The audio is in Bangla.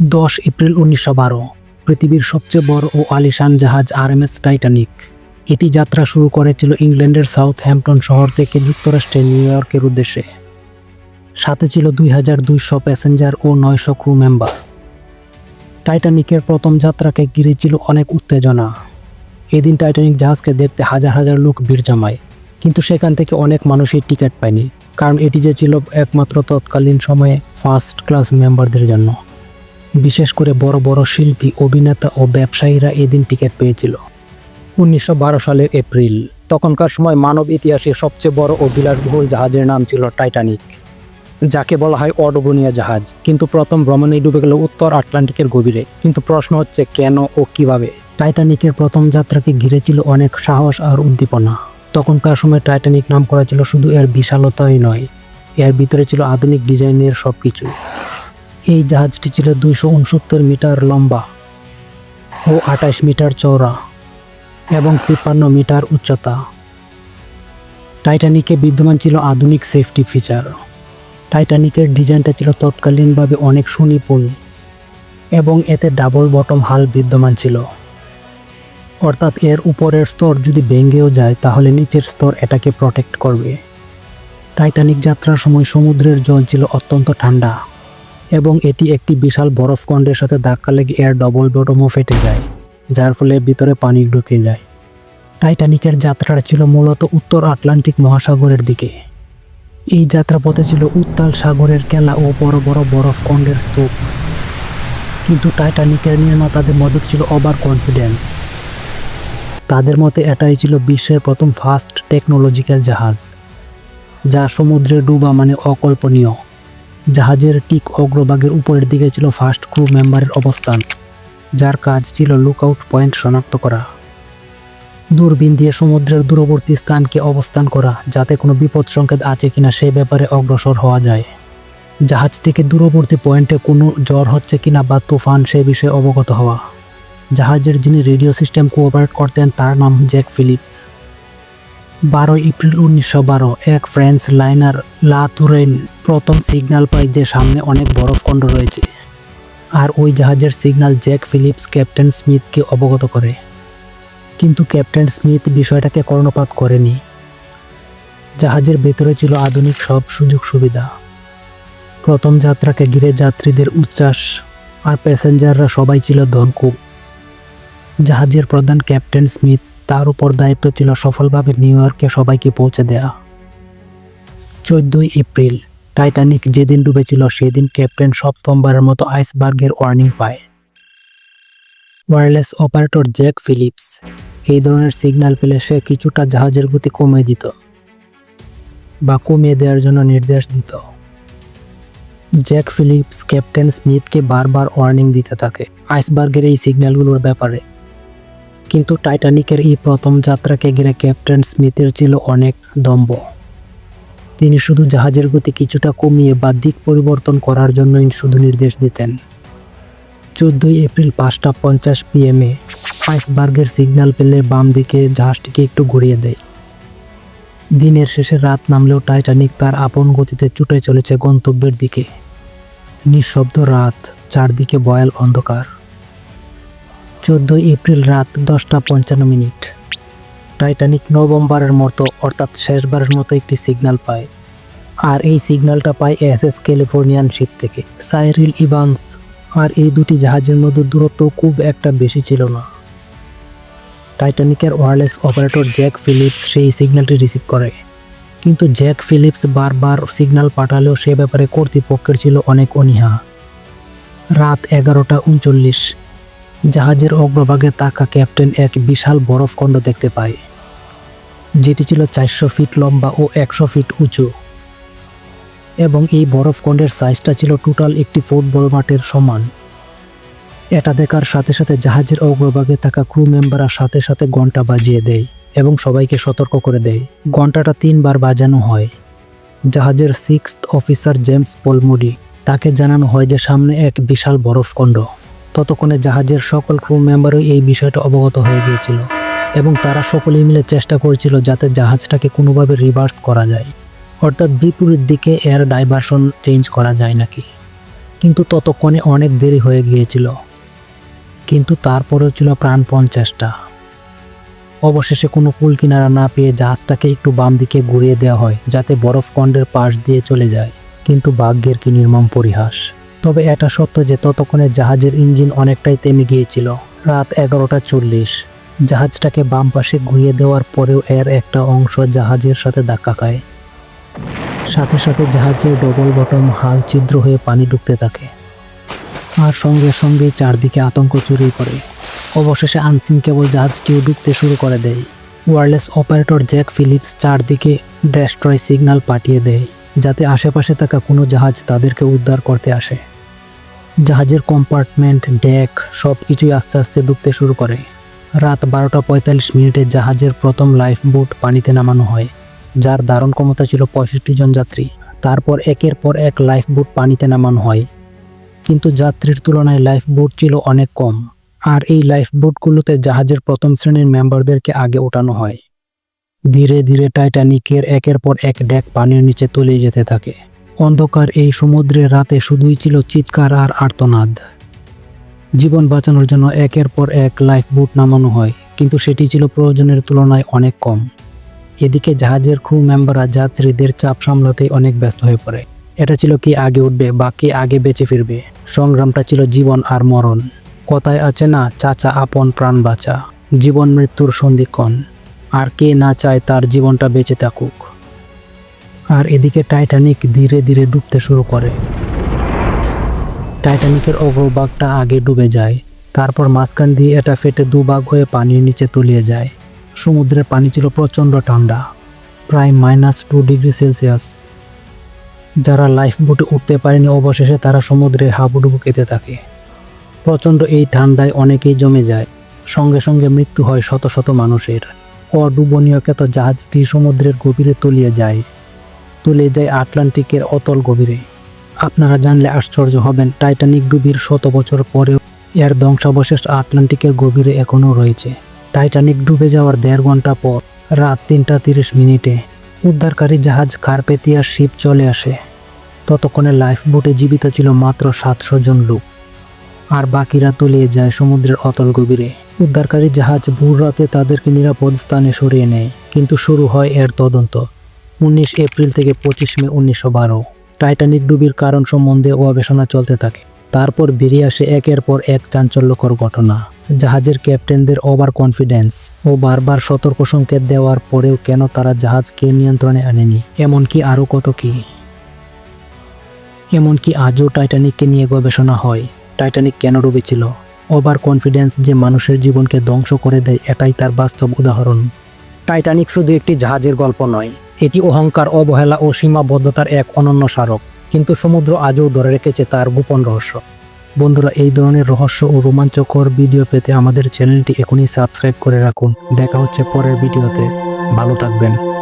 দশ এপ্রিল উনিশশো বারো, পৃথিবীর সবচেয়ে বড় ও আলিশান জাহাজ আরএমএস টাইটানিক। এটি যাত্রা শুরু করেছিল ইংল্যান্ডের সাউথ হ্যাম্পটন শহর থেকে যুক্তরাষ্ট্রের নিউ ইয়র্কের উদ্দেশ্যে। সাথে ছিল দুই হাজার দুইশো প্যাসেঞ্জার ও নয়শো ক্রু মেম্বার। টাইটানিকের প্রথম যাত্রাকে ঘিরে ছিল অনেক উত্তেজনা। এদিন টাইটানিক জাহাজকে দেখতে হাজার হাজার লোক ভিড় জমায়, কিন্তু সেখান থেকে অনেক মানুষই টিকিট পায়নি, কারণ এটি যে ছিল একমাত্র তৎকালীন সময়ে ফার্স্ট ক্লাস মেম্বারদের জন্য। বিশেষ করে বড় বড় শিল্পী, অভিনেতা ও ব্যবসায়ীরা এদিন টিকিট পেয়েছিল। উনিশশো বারো সালের এপ্রিল, তখনকার সময় মানব ইতিহাসে সবচেয়ে বড় ও বিলাসবহুল জাহাজের নাম ছিল টাইটানিক, যাকে বলা হয় অডোবনিয়া জাহাজ। কিন্তু প্রথম ভ্রমণেই ডুবে গেল উত্তর আটলান্টিকের গভীরে। কিন্তু প্রশ্ন হচ্ছে, কেন ও কীভাবে? টাইটানিকের প্রথম যাত্রাকে ঘিরে ছিল অনেক সাহস আর উদ্দীপনা। তখনকার সময় টাইটানিক নাম করা ছিল শুধু এর বিশালতাই নয়, এর ভিতরে ছিল আধুনিক ডিজাইনের সব কিছু এই জাহাজটি ছিল দুইশো উনসত্তর মিটার লম্বা ও আঠাশ মিটার চওড়া এবং তিপ্পান্ন মিটার উচ্চতা। টাইটানিকে বিদ্যমান ছিল আধুনিক সেফটি ফিচার। টাইটানিকের ডিজাইনটা ছিল তৎকালীনভাবে অনেক সুনিপুণ এবং এতে ডাবল বটম হাল বিদ্যমান ছিল। অর্থাৎ এর উপরের স্তর যদি ভেঙেও যায়, তাহলে নিচের স্তর এটাকে প্রোটেক্ট করবে। টাইটানিক যাত্রার সময় সমুদ্রের জল ছিল অত্যন্ত ঠান্ডা। এবং এটি একটি বিশাল বরফখণ্ডের সাথে ধাক্কা লেগে এর ডবল বটমও ফেটে যায়, যার ফলে ভিতরে পানি ঢুকে যায়। টাইটানিকের যাত্রাটা ছিল মূলত উত্তর আটলান্টিক মহাসাগরের দিকে। এই যাত্রাপথে ছিল উত্তাল সাগরের কেলা ও বড় বড় বরফখণ্ডের স্তূপ। কিন্তু টাইটানিকের নির্মাতাদের মধ্যে ছিল ওভার কনফিডেন্স। তাদের মতে এটাই ছিল বিশ্বের প্রথম ফাস্ট টেকনোলজিক্যাল জাহাজ, যা সমুদ্রে ডুবা মানে অকল্পনীয়। জাহাজের ঠিক অগ্রভাগের উপরের দিকে ছিল ফার্স্ট ক্রু মেম্বারের অবস্থান, যার কাজ ছিল লুকআউট পয়েন্ট শনাক্ত করা। দূরবীন দিয়ে সমুদ্রের দূরবর্তী স্থানকে অবস্থান করা, যাতে কোনো বিপদ সংকেত আছে কিনা সে ব্যাপারে অগ্রসর হওয়া যায়। জাহাজ থেকে দূরবর্তী পয়েন্টে কোনো জ্বর হচ্ছে কিনা বা তুফান সে বিষয়ে অবগত হওয়া। জাহাজের যিনি রেডিও সিস্টেম কোঅপারেট করতেন তার নাম জ্যাক ফিলিপস। বারোই এপ্রিল উনিশশো বারো, এক ফ্রেঞ্চ লাইনার লা তুরেন প্রথম সিগন্যাল পায় যে সামনে অনেক বরফখণ্ড রয়েছে। আর ওই জাহাজের সিগন্যাল জ্যাক ফিলিপস, ক্যাপ্টেন স্মিথকে অবগত করে। কিন্তু ক্যাপ্টেন স্মিথ বিষয়টাকে কর্ণপাত করেনি। জাহাজের ভেতরে ছিল আধুনিক সব সুযোগ সুবিধা। প্রথম যাত্রাকে ঘিরে যাত্রীদের উচ্ছ্বাস আর প্যাসেঞ্জাররা সবাই ছিল ধনকুব জাহাজের প্রধান ক্যাপ্টেন স্মিথ তার উপর দায়িত্ব ছিল সফলভাবে নিউ ইয়র্কে সবাইকে পৌঁছে দেয়া। চোদ্দই এপ্রিল, টাইটানিক যেদিন ডুবেছিল সেদিন ক্যাপ্টেন সপ্তমবারের মতো আইসবার্গের ওয়ার্নিং পায়। ওয়্যারলেস অপারেটর জ্যাক ফিলিপস, এই ধরনের সিগন্যাল পেলে সে কিছুটা জাহাজের গতি কমিয়ে দিত বা কমিয়ে দেওয়ার জন্য নির্দেশ দিত। জ্যাক ফিলিপস ক্যাপ্টেন স্মিথকে বারবার ওয়ার্নিং দিতে থাকে আইসবার্গের এই সিগন্যালগুলোর ব্যাপারে। কিন্তু টাইটানিকের এই প্রথম যাত্রাকে ঘিরে ক্যাপ্টেন স্মিথের ছিল অনেক দম্ভ। তিনি শুধু জাহাজের গতি কিছুটা কমিয়ে বা দিক পরিবর্তন করার জন্যই শুধু নির্দেশ দিতেন। চোদ্দই এপ্রিল পাঁচটা পঞ্চাশ পিএমে আইসবার্গের সিগন্যাল পেলে বাম দিকে জাহাজটিকে একটু ঘুরিয়ে দেয়। দিনের শেষে রাত নামলেও টাইটানিক তার আপন গতিতে ছুটে চলেছে গন্তব্যের দিকে। নিঃশব্দ রাত, চারদিকে বয়াল অন্ধকার। চোদ্দই এপ্রিল রাত দশটা পঞ্চান্ন মিনিট। টাইটানিক নভেম্বরের মতো, অর্থাৎ শেষবারের মতো একটি সিগন্যাল পায়। আর এই সিগন্যালটা পায় এস এস ক্যালিফোর্নিয়ান শিপ থেকে। সাইরিল ইভান্স, আর এই দুটি জাহাজের মধ্যে দূরত্ব খুব একটা বেশি ছিল না। টাইটানিকের ওয়ারলেস অপারেটর জ্যাক ফিলিপস সেই সিগন্যালটি রিসিভ করে। কিন্তু জ্যাক ফিলিপস বারবার সিগন্যাল পাঠালেও সে ব্যাপারে কর্তৃপক্ষের ছিল অনেক অনীহা। রাত এগারোটা উনচল্লিশ জাহাজের অগ্রভাগে তাকা ক্যাপ্টেন এক বিশাল বরফখণ্ড দেখতে পায়, যেটি ছিল চারশো ফিট লম্বা ও একশো ফিট উঁচু। এবং এই বরফখণ্ডের সাইজটা ছিল টোটাল একটি ফুটবল মাঠের সমান। এটা দেখার সাথে সাথে জাহাজের অগ্রভাগে থাকা ক্রু মেম্বাররা সাথে সাথে ঘণ্টা বাজিয়ে দেয় এবং সবাইকে সতর্ক করে দেয়। ঘন্টাটা তিনবার বাজানো হয়। জাহাজের সিক্স অফিসার জেমস পলমুডি তাকে জানানো হয় যে সামনে এক বিশাল বরফখণ্ড ততক্ষণে জাহাজের সকল ক্রু মেম্বারই এই বিষয়টা অবগত হয়ে গিয়েছিল এবং তারা সকলেই মিলে চেষ্টা করছিল যাতে জাহাজটাকে কোনোভাবে রিভার্স করা যায়। অর্থাৎ বিপরীত দিকে এয়ার ডাইভারশন চেঞ্জ করা যায় নাকি? কিন্তু ততক্ষণে অনেক দেরি হয়ে গিয়েছিল। কিন্তু তারপরেও ছিল প্রাণপণ চেষ্টা। অবশেষে কোনো কুল কিনারা না পেয়ে জাহাজটাকে একটু বাম দিকে ঘুরিয়ে দেওয়া হয় যাতে বরফ কণ্ডের পাশ দিয়ে চলে যায়। কিন্তু ভাগ্যের কি নির্মম পরিহাস। তবে এটা সত্য যে ততক্ষণে জাহাজের ইঞ্জিন অনেকটাই থেমে গিয়েছিল। রাত এগারোটা চল্লিশ। জাহাজটাকে বাম পাশে ঘুরিয়ে দেওয়ার পরেও এর একটা অংশ জাহাজের সাথে ধাক্কা খায়। সাথে সাথে জাহাজের ডবল বটম হাল ছিদ্র হয়ে পানি ঢুকতে থাকে। আর সঙ্গে সঙ্গে চারদিকে আতঙ্ক চুরি পড়ে। অবশেষে আনসিন কেবল জাহাজটিও ডুবতে শুরু করে দেয়। ওয়ারলেস অপারেটর জ্যাক ফিলিপস চারদিকে ডেস্ট্রয় সিগন্যাল পাঠিয়ে দেয়, যাতে আশেপাশে থাকা কোনো জাহাজ তাদেরকে উদ্ধার করতে আসে। জাহাজের কম্পার্টমেন্ট ডেক সব কিছুই আস্তে আস্তে ডুবতে শুরু করে। রাত বারোটা পঁয়তাল্লিশ মিনিটে জাহাজের প্রথম লাইফ বোট পানিতে নামানো হয়, যার দারুণ ক্ষমতা ছিল পঁয়ষট্টি জন যাত্রী। তারপর একের পর এক লাইফ বোট পানিতে নামানো হয়। কিন্তু যাত্রীর তুলনায় লাইফ বোট ছিল অনেক কম, আর এই লাইফ বোটগুলোতে জাহাজের প্রথম শ্রেণির মেম্বারদেরকে আগে ওঠানো হয়। ধীরে ধীরে টাইটানিকের একের পর এক ডেক পানির নিচে তলিয়ে যেতে থাকে। অন্ধকার এই সমুদ্রের রাতে শুধুই ছিল চিৎকার আর আর্তনাদ। জীবন বাঁচানোর জন্য একের পর এক লাইফ বুট নামানো হয়, কিন্তু সেটি ছিল প্রয়োজনের তুলনায় অনেক কম। এদিকে জাহাজের ক্রু মেম্বাররা যাত্রীদের চাপ সামলাতেই অনেক ব্যস্ত হয়ে পড়ে। এটা ছিল কি আগে উঠবে বা কে আগে বেঁচে ফিরবে। সংগ্রামটা ছিল জীবন আর মরণ। কথায় আছে না, চাচা আপন প্রাণ বাঁচা। জীবন মৃত্যুর সন্ধিক্ষণ। আর কে না চায় তার জীবনটা বেঁচে থাকুক। আর এদিকে টাইটানিক ধীরে ধীরে ডুবতে শুরু করে। টাইটানিকের অগ্রভাগটা আগে ডুবে যায়, তারপর মাঝখান দিয়ে এটা ফেটে দুভাগ হয়ে পানির নিচে তলিয়ে যায়। সমুদ্রের পানি ছিল প্রচণ্ড ঠান্ডা, প্রায় মাইনাস টু ডিগ্রি সেলসিয়াস। যারা লাইফ বোটে উঠতে পারেনি, অবশেষে তারা সমুদ্রে হাবুডুবু খেতে থাকে। প্রচণ্ড এই ঠান্ডায় অনেকেই জমে যায়, সঙ্গে সঙ্গে মৃত্যু হয় শত শত মানুষের। অডুবনীয়কেত জাহাজটি সমুদ্রের গভীরে তলিয়ে যায়। তলিয়ে যায় আটলান্টিকের অতল গভীরে। আপনারা জানলে আশ্চর্য হবেন, টাইটানিক ডুবির শত বছর পরেও এর ধ্বংসাবশেষ আটলান্টিকের গভীরে এখনও রয়েছে। টাইটানিক ডুবে যাওয়ার দেড় ঘণ্টা পর রাত তিনটা তিরিশ মিনিটে উদ্ধারকারী জাহাজ কার্পেতিয়ার শিপ চলে আসে। ততক্ষণে লাইফ বোটে জীবিত ছিল মাত্র সাতশো জন লোক। আর বাকিরা তলিয়ে যায় সমুদ্রের অতল গভীরে। উদ্ধারকারী জাহাজ ভোর রাতে তাদেরকে নিরাপদ স্থানে সরিয়ে নেয়, কিন্তু শুরু হয় এর তদন্ত। উনিশ এপ্রিল থেকে পঁচিশ মে উনিশশো বারো। টাইটানিক ডুবির কারণ সম্বন্ধে গবেষণা চলতে থাকে। তারপর বেরিয়ে আসে একের পর এক চাঞ্চল্যকর ঘটনা। জাহাজের ক্যাপ্টেনদের ওভার কনফিডেন্স ও বারবার সতর্ক সংকেত দেওয়ার পরেও কেন তারা জাহাজকে নিয়ন্ত্রণে আনেনি? এমনকি আরও কত কি? এমনকি আজও টাইটানিককে নিয়ে গবেষণা হয়। টাইটানিক কেন ডুবেছিল? ওভার কনফিডেন্স যে মানুষের জীবনকে ধ্বংস করে দেয় এটাই তার বাস্তব উদাহরণ। টাইটানিক শুধু একটি জাহাজের গল্প নয় এটি অহংকার, অবহেলা ও সীমাবদ্ধতার এক অনন্য স্মারক। কিন্তু সমুদ্র আজও ধরে রেখেছে তার গোপন রহস্য। বন্ধুরা, এই ধরনের রহস্য ও রোমাঞ্চকর ভিডিও পেতে আমাদের চ্যানেলটি এখনই সাবস্ক্রাইব করে রাখুন। দেখা হচ্ছে পরের ভিডিওতে। ভালো থাকবেন।